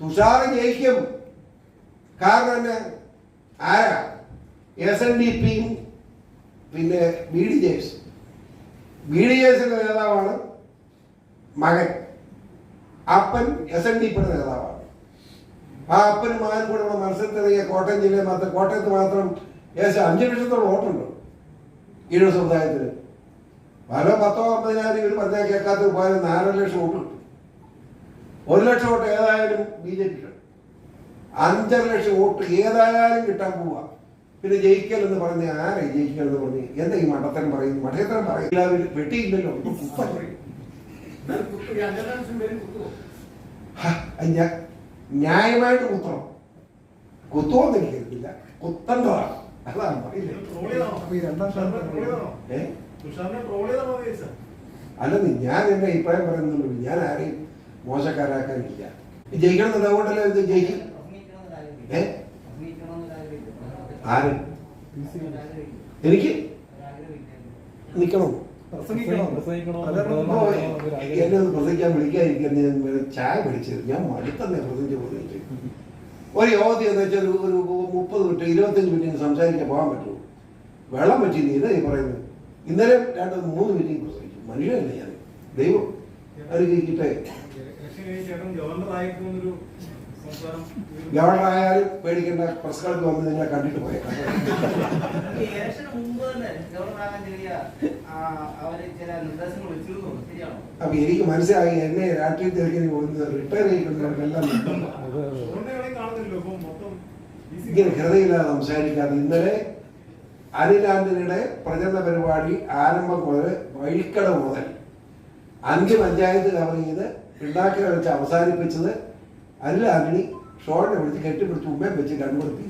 തുഷാർ ജയിക്കും. കാരണം ആരാ? എസ് എൻ ഡി പിയും പിന്നെ B D J B D J നേതാവാണ് മകൻ. അപ്പൻ എസ് എൻ ഡി പിയുടെ നേതാവാണ്. ആ അപ്പനും മകനും കൂടെ ഇവിടെ മത്സരത്തിനിറങ്ങിയ കോട്ടയം ജില്ലയിൽ മാത്രം കോട്ടയത്ത് മാത്രം ഏകദേശം അഞ്ച് ലക്ഷത്തോളം വോട്ടുണ്ട് ഒരു സമുദായത്തിന്. പല പത്തോ അമ്പതിനായിരം ഇവർ പറഞ്ഞാൽ കേൾക്കാത്ത പോയാൽ നാലര ലക്ഷം വോട്ട് കിട്ടും ഒരു ലക്ഷം വോട്ട് ഏതായാലും ബി ജെ പിക്ക് അഞ്ചര ലക്ഷം വോട്ട് ഏതായാലും കിട്ടാൻ പോവുക പിന്നെ ജയിക്കൽ എന്ന് പറഞ്ഞ ആരെ ജയിക്കൽ എന്ന് പറഞ്ഞ്? എന്താ ഈ മഠത്തൻ പറയുന്നു മഠയത്തരം പറയില്ല വെട്ടിയില്ലല്ലോ. കുപ്പ പറയും. ന്യായമായിട്ട് കുത്തണം. കുത്തുവോന്ന് എനിക്ക് കുത്തേണ്ടതാണ് അതാണ് പറയില്ലേ അപ്പൊ ഈ രണ്ടാം സ്ഥാനത്ത് ഏ? അല്ലെന്ന് ഞാൻ എന്റെ അഭിപ്രായം പറയുന്നുള്ളൂ ഞാൻ ആരെയും മോശക്കാരാക്കാനില്ല ജയിക്കണം എന്ന് അതുകൊണ്ടല്ലേ ഇത് ജയിക്കും ഏ? ആര്? എനിക്ക്? നിൽക്കണോ എന്നെ ഒന്ന് പ്രസംഗിക്കാൻ വിളിക്കാതിരിക്കാൻ ഞാൻ ചായ പിടിച്ചത് ഞാൻ മടുത്തന്നെ പ്രസംഗിച്ച് പ്രസംഗിച്ച് ഒരു യോഗത്തിൽ എന്ന് വെച്ചാൽ ഒരു മുപ്പത് മിനിറ്റ് ഇരുപത്തഞ്ച് മിനിറ്റ് സംസാരിക്കാൻ പോകാൻ പറ്റുമോ വെള്ളം പറ്റി നീ ഇതാ ഈ പറയുന്നത്? ഇന്നലെ രണ്ട് മൂന്ന് മിനിറ്റ് പ്രസംഗിച്ചു. മനുഷ്യനല്ല ഞാൻ. ദൈവം. അനുഗ്രഹിക്കട്ടെ ഗവർണറായാലും പേടിക്കേണ്ട. പ്രസ് ക്ലബ്ബ് വന്ന് നിങ്ങളെ കണ്ടിട്ട് പോയത് അപ്പൊ എനിക്ക് മനസ്സിലായി എന്നെ രാഷ്ട്രീയത്തിലേക്ക് റിട്ടയർ ചെയ്തിട്ടുള്ളവർക്കെല്ലാം ഇങ്ങനെ ഹൃദയമില്ലാതെ സംസാരിക്കാതെ ഇന്നലെ അനിൽ ആന്റണിയുടെ പ്രചരണ പരിപാടി ആരംഭം മുതൽ വഴിക്കട മുതൽ അഞ്ച് പഞ്ചായത്ത് കവർ ചെയ്ത് പിണ്ണാക്കിനെ വെച്ച് അവസാനിപ്പിച്ചത് അല്ല അഗ്നി ഷോളിനെ വിളിച്ച് കെട്ടിപ്പിടിച്ച് ഉമ്മയും വെച്ച് കണ്ടുപിടിപ്പി